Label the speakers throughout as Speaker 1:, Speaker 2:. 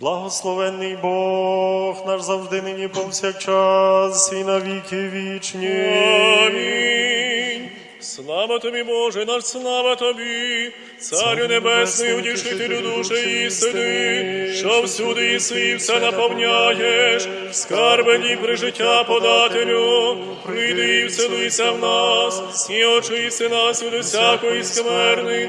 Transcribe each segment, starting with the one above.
Speaker 1: Благословенний Бог наш завжди нині повсякчас і на віки вічні.
Speaker 2: Амінь. Слава тобі, Боже, наш слава тобі, Царю Небесний, утішителю душі істини, що всюди і все наповняєш, скарбені при життя подателю, прийди і вселися в нас, і очисти нас від усякої скверни,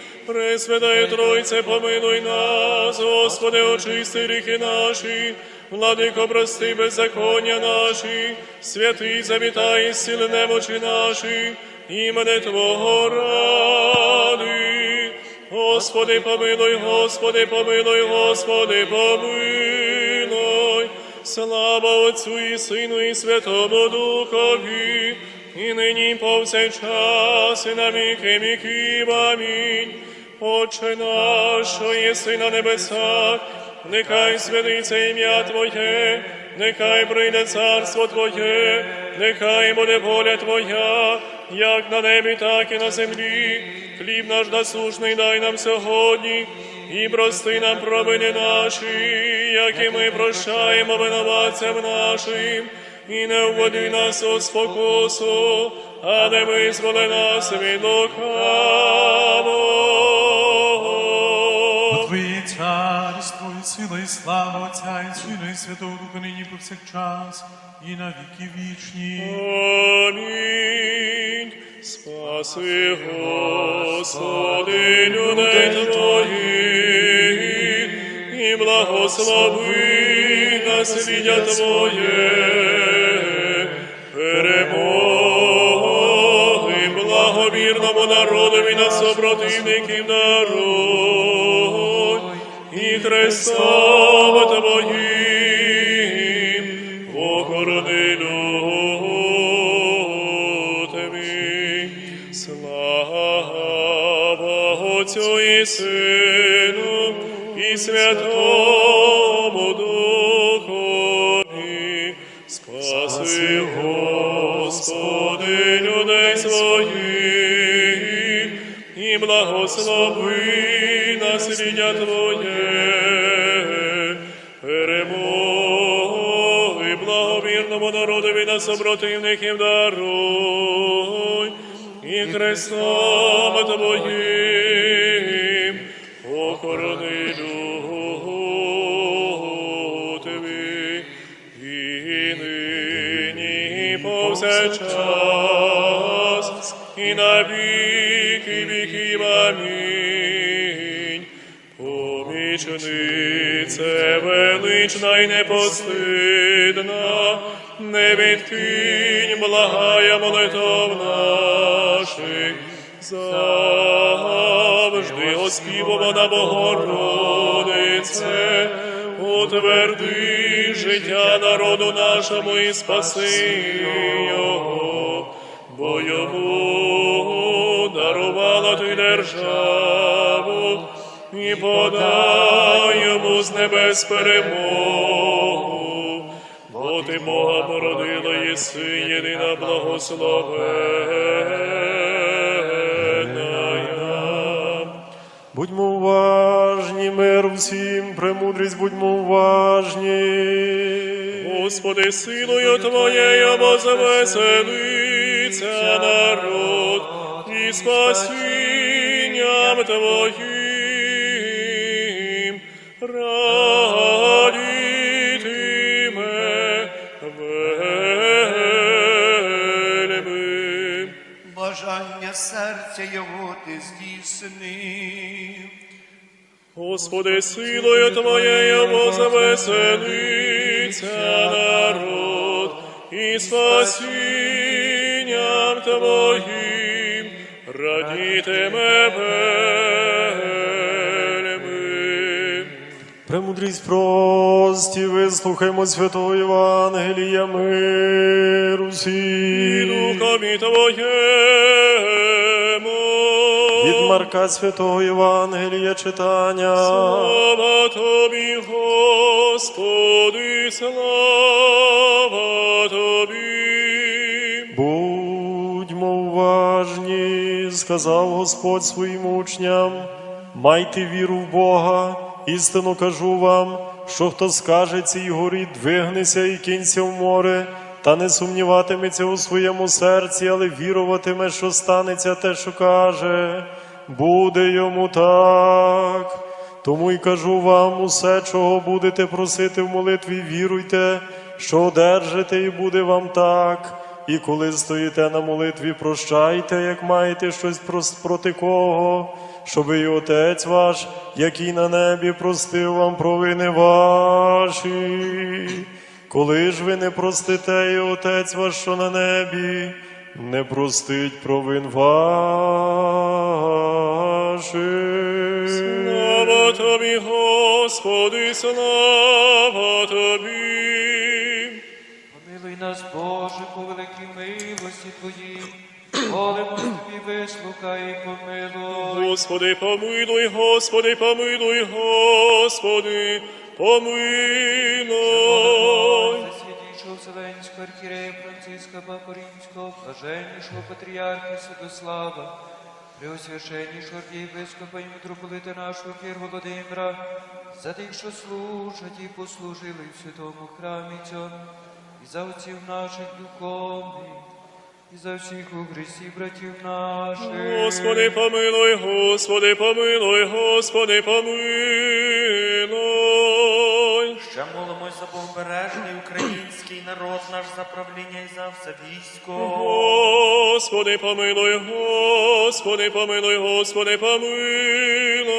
Speaker 2: Пресвятая Тройце, помилуй нас, Господи, очисти ріки наші, владико, прости беззаконня наші, святий завітай, сили немочі наші, імене Твого ради. Господи, помилуй, Господи, помилуй, Господи, помилуй. Слава Отцю і Сину, і Святому Духові, і нині повсякчас, і на віки віків. Амінь. Отче наш, єси на небесах, нехай святиться ім'я Твоє, нехай прийде царство Твоє, нехай буде воля Твоя, як на небі, так і на землі. Хліб наш насушний дай нам сьогодні, і прости нам провини наші, як і ми прощаємо винуватцям нашим. І не вводи нас у спокусу, а не визволи нас від лукавого.
Speaker 3: Сила, і слава Отця, і Сина, і Святого Духа нині повсякчас, і на віки вічні.
Speaker 2: Амінь. Спаси, Господи, людей Твоїх, і благослови наслідя Твоє, перемоги благовірному народові на супротивників даруй, і Христом Твоїм охорони Тобі. Слава Отцю і Сину, даруй, і Христом Твоїм охорони Тобі, і нині і повсякчас, і на віки віків. Амінь. Помічнице велична й непостидна, не відкинь, благая молитов наших, завжди оспівувана Богородице, утверди життя народу нашому і спаси його, бо йому дарувала ти державу і подай йому з небес перемогу, бо ти Бога породила єси єдина благословенна.
Speaker 1: Будьмо уважні, мир всім, премудрість, будьмо уважні.
Speaker 2: Господи, силою Твоєю возвеселиться народ і спасінням Твоїм Господи, силою Твоєю возвеселиться народ і спасінням Твоїм радітиме вельми.
Speaker 1: Премудрість прості, вислухаймо святого Євангелія миру
Speaker 2: духові Твоєму.
Speaker 1: Марка святого Євангелія читання.
Speaker 2: Слава Тобі, Господи, слава Тобі.
Speaker 1: Будьмо уважні, сказав Господь своїм учням, майте віру в Бога, істину кажу вам, що хто скаже цій горі, двигнися і кинься в море, та не сумніватиметься у своєму серці, але віруватиме, що станеться те, що каже, буде йому так. Тому й кажу вам усе, чого будете просити в молитві, віруйте, що одержите, і буде вам так. І коли стоїте на молитві, прощайте, як маєте щось проти кого, щоби і Отець ваш, який на небі, простив вам провини ваші. Коли ж ви не простите, і Отець ваш, що на небі, не простить провин ваших.
Speaker 2: Тобі, Господи, слава Тобі.
Speaker 4: Помилуй нас, Боже, по великій милості Твоїй, молимо Тобі, вислухай і помилуй.
Speaker 2: Господи, помилуй, Господи, помилуй, Господи, помилуй.
Speaker 4: Святішого Вселенського архірея Франциска Папорімського, блаженнішого патріарха Святослава, Преосвященнішого архієпископа і митрополита нашого Кир Володимира, за тих, що служать і послужили в святому храмі цьому, і за отців наших духовних, і за всіх у Христі братів наших.
Speaker 2: Господи, помилуй, Господи, помилуй, Господи, помилуй.
Speaker 5: Ще молимось за Богобережний український народ наш за правління і за все військо.
Speaker 2: Господи, помилуй, Господи, помилуй, Господи, помилуй.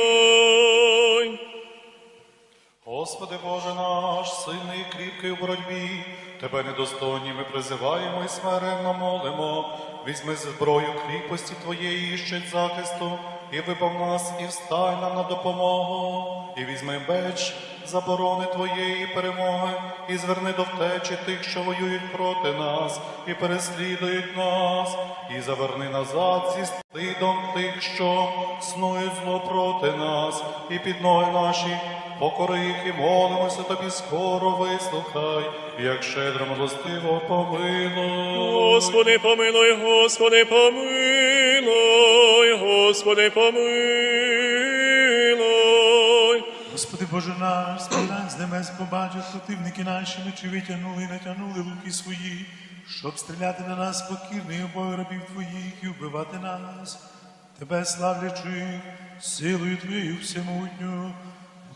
Speaker 3: Господи Боже наш, сильний і кріпкий у боротьбі, Тебе недостойні ми призиваємо і смиренно молимо. Візьми зброю кріпості Твоєї і щит захисту, і вибав нас, і встань нам на допомогу, і візьми меч заборони Твоєї перемоги, і зверни до втечі тих, що воюють проти нас, і переслідують нас, і заверни назад зі стидом тих, що снують зло проти нас, і під ноги наші Покори їх і молимося тобі скоро вислухай, як щедро милостиво помилуй.
Speaker 2: Господи, помилуй, Господи, помилуй, Господи, помилуй.
Speaker 3: Боже наш, споглянь з небес побачив, противники наші мечі витягнули і натягнули луки свої, щоб стріляти на нас покірний обою рабів твоїх і вбивати нас, тебе славлячи, силою твоєю всемутню,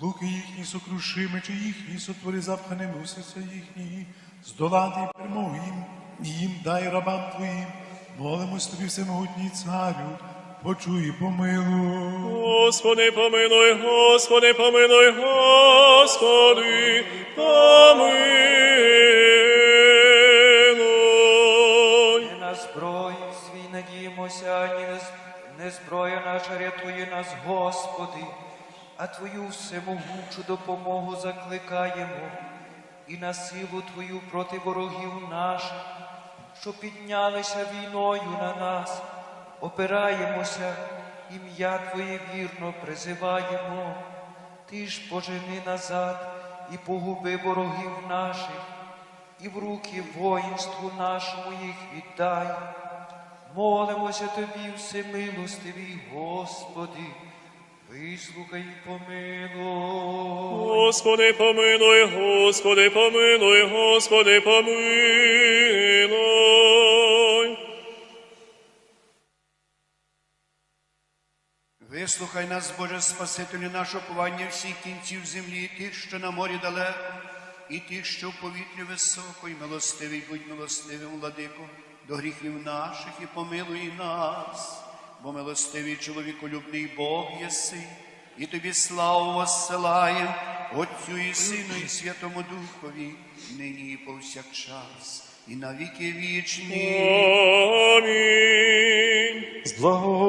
Speaker 3: луки їхні сокруши, мечі їхні сотвори запханим у серця їхні, здолати і перемогу їм, і їм дай рабам твоїм, молимось тобі, всемогутній царю, почуй і помилуй.
Speaker 2: Господи, помилуй, Господи, помилуй, Господи, помилуй.
Speaker 4: Не на зброї свій надіємося, ні не, не зброя наша рятує нас, Господи, а Твою всемогучу допомогу закликаємо і на силу Твою проти ворогів наших, що піднялися війною на нас, опираємося, ім'я Твоє вірно призиваємо. Ти ж пожени назад і погуби ворогів наших, і в руки воїнству нашому їх віддай. Молимося тобі, всемилостивий, Господи, вислухай помилуй.
Speaker 2: Господи, помилуй, Господи, помилуй, Господи, помилуй.
Speaker 6: Вислухай нас, Боже Спасителю, наше повання всіх кінців землі, тих, що на морі далеко, і тих, що в повітрі високо, і милостивий, будь милостивим, владико, до гріхів наших і помилуй нас, бо милостивий чоловіколюбний Бог єси, і тобі славу воссилаєм, Отцю і Сину, і Святому Духові, нині і повсякчас, і на віки вічні.
Speaker 2: Амінь.
Speaker 1: З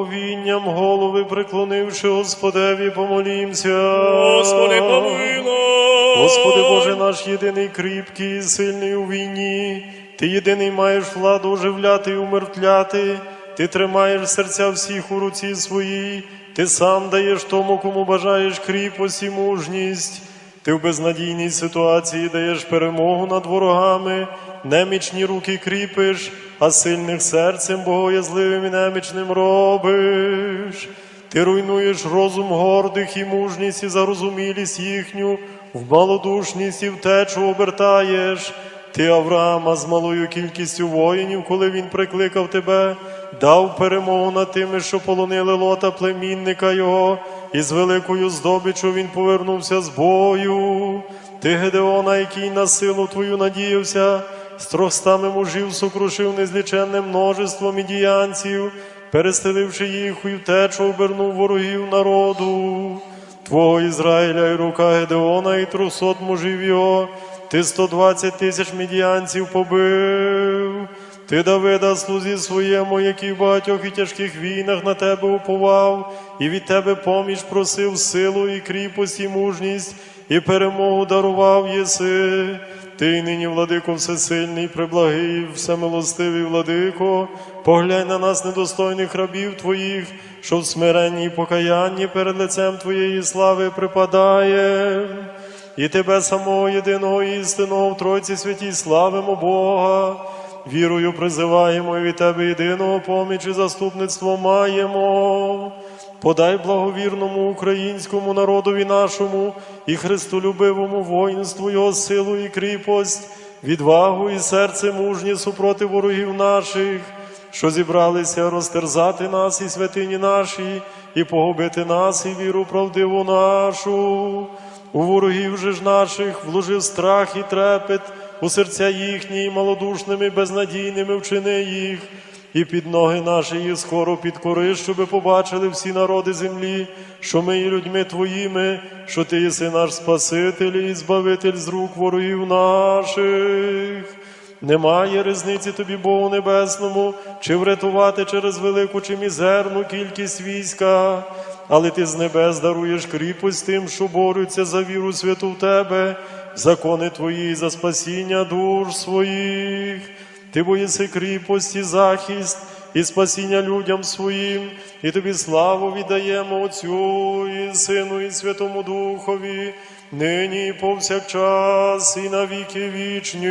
Speaker 1: благоговінням голови преклонивши Господеві, помолімся.
Speaker 2: Господи, помилуй.
Speaker 1: Господи Боже наш єдиний кріпкий, і сильний у війні, Ти єдиний маєш владу оживляти і умертвляти, Ти тримаєш серця всіх у руці своїй, Ти сам даєш тому, кому бажаєш кріпость і мужність. Ти в безнадійній ситуації даєш перемогу над ворогами, немічні руки кріпиш, а сильних серцем богоязливим і немічним робиш. Ти руйнуєш розум гордих і мужність, і зарозумілість їхню, в малодушність і втечу обертаєш. Ти Авраама з малою кількістю воїнів, коли він прикликав тебе, дав перемогу над тими, що полонили лота племінника його, і з великою здобичу він повернувся з бою. Ти Гедеона, який на силу твою надіявся, з трьохстами мужів сокрушив незліченне множество мідіянців, перестеливши їх і втечу, обернув ворогів народу. Твого Ізраїля і рука Гедеона, і трусот мужів його, ти 120 тисяч медіанців побив. Ти Давида, слузі своєму, який в багатьох і тяжких війнах на тебе уповав, і від тебе поміч просив силу і кріпость, і мужність, і перемогу дарував єси. Ти нині, владико, всесильний, преблагий, всемилостивий владико, поглянь на нас, недостойних рабів твоїх, що в смиренні і покаянні перед лицем Твоєї слави припадає. І тебе самого єдиного істинного в Тройці святій славимо Бога. Вірою призиваємо і від тебе єдиного поміч і заступництво маємо. Подай благовірному українському народові нашому і христолюбивому воїнству його силу і кріпость, відвагу і серце мужні супроти ворогів наших, що зібралися розтерзати нас і святині наші, і погубити нас, і віру правдиву нашу. У ворогів же ж наших вложив страх і трепет у серця їхні, і малодушними, безнадійними вчини їх, і під ноги наші їх скоро підкори, щоби побачили всі народи землі, що ми є людьми твоїми, що ти єси наш Спаситель і Збавитель з рук ворогів наших. Немає різниці тобі, Богу Небесному, чи врятувати через велику чи мізерну кількість війська, але ти з небес даруєш кріпость тим, що борються за віру святу в тебе, закони твої за спасіння душ своїх. Ти боїси кріпості, захист і спасіння людям своїм, і тобі славу віддаємо Отцю і Сину, і Святому Духові, нині і повсякчас, і на віки вічні.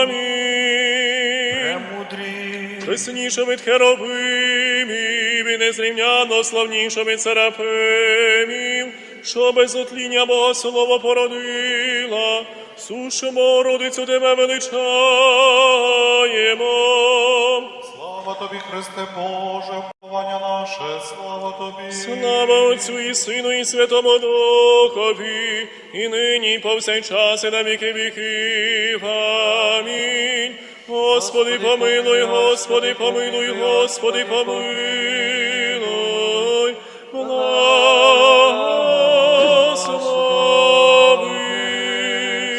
Speaker 2: Амінь.
Speaker 4: Премудрі.
Speaker 2: Весніше від херовимів і незрівняно славніше від серафимів, що без отління Бога слово породила, сушимо родицю тебе величаємо.
Speaker 3: Слава тобі, Христе Боже, вховання наше, слава тобі.
Speaker 2: Слава Отцю і Сину, і Святому Духові, і нині, і повсякчас, і на віки віків. Амінь. Господи, помилуй, Господи, помилуй, Господи, помилуй. Благослови.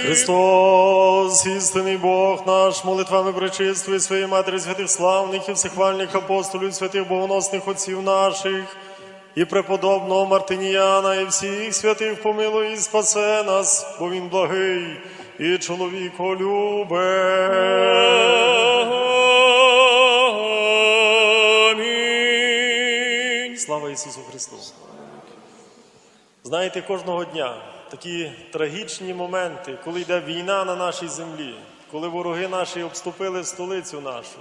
Speaker 1: Христос, істинний Бог наш, молитвами пречистої своєї Матері святих славних і всехвальних апостолів, святих богоносних отців наших, і преподобного Мартиніяна, і всіх святих помилуй і спасе нас, бо він благий і чоловіко
Speaker 2: Амінь.
Speaker 1: Слава Ісусу Христу! Знаєте, кожного дня такі трагічні моменти, коли йде війна на нашій землі, коли вороги наші обступили столицю нашу,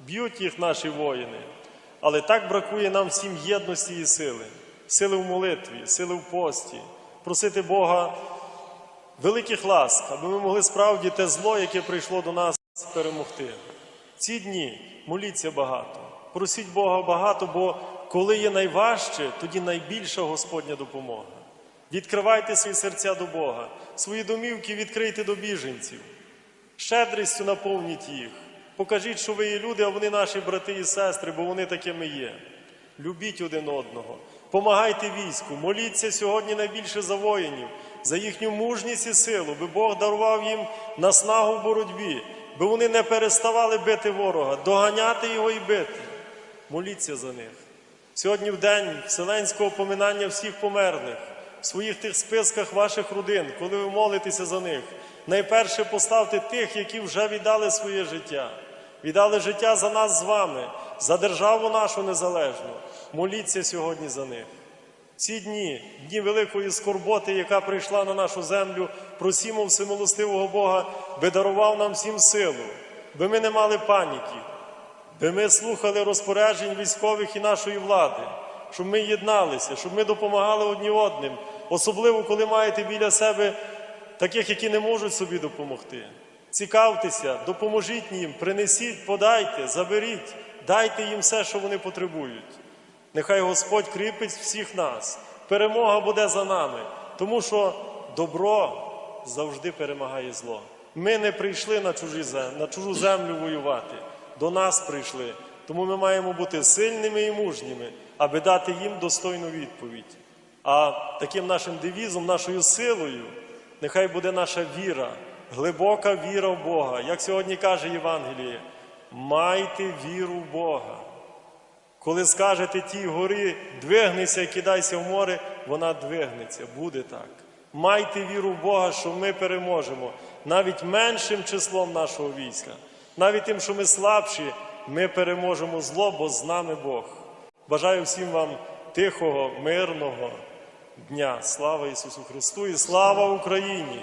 Speaker 1: б'ють їх наші воїни. Але так бракує нам всім єдності і сили, сили в молитві, сили в пості, просити Бога великих ласк, аби ми могли справді те зло, яке прийшло до нас, перемогти. Ці дні моліться багато, просіть Бога багато, бо коли є найважче, тоді найбільша Господня допомога. Відкривайте свої серця до Бога, свої домівки відкрийте до біженців, щедрістю наповніть їх. Покажіть, що ви є люди, а вони наші брати і сестри, бо вони такими є. Любіть один одного, помагайте війську, моліться сьогодні найбільше за воїнів, за їхню мужність і силу, би Бог дарував їм наснагу в боротьбі, би вони не переставали бити ворога, доганяти його і бити. Моліться за них. Сьогодні в день вселенського поминання всіх померлих. В своїх тих списках ваших родин, коли ви молитеся за них, найперше поставте тих, які вже віддали своє життя, віддали життя за нас з вами, за державу нашу незалежну. Моліться сьогодні за них. Ці дні, дні великої скорботи, яка прийшла на нашу землю, просімо всемилостивого Бога, би дарував нам всім силу, би ми не мали паніки, би ми слухали розпоряджень військових і нашої влади, щоб ми єдналися, щоб ми допомагали одні одним, особливо коли маєте біля себе таких, які не можуть собі допомогти. Цікавтеся, допоможіть їм, принесіть, подайте, заберіть, дайте їм все, що вони потребують. Нехай Господь кріпить всіх нас. Перемога буде за нами, тому що добро завжди перемагає зло. Ми не прийшли на, чужі на чужу землю воювати. До нас прийшли. Тому ми маємо бути сильними і мужніми, аби дати їм достойну відповідь. А таким нашим девізом, нашою силою, нехай буде наша віра, глибока віра в Бога. Як сьогодні каже Євангеліє, майте віру в Бога. Коли скажете тій горі, двигнися і кидайся в море, вона двигнеться, буде так. Майте віру в Бога, що ми переможемо навіть меншим числом нашого війська, навіть тим, що ми слабші, ми переможемо зло, бо з нами Бог. Бажаю всім вам тихого, мирного дня. Слава Ісусу Христу і слава Україні!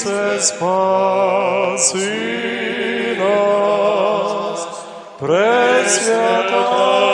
Speaker 1: Ojcze, spasi nas, presvjeta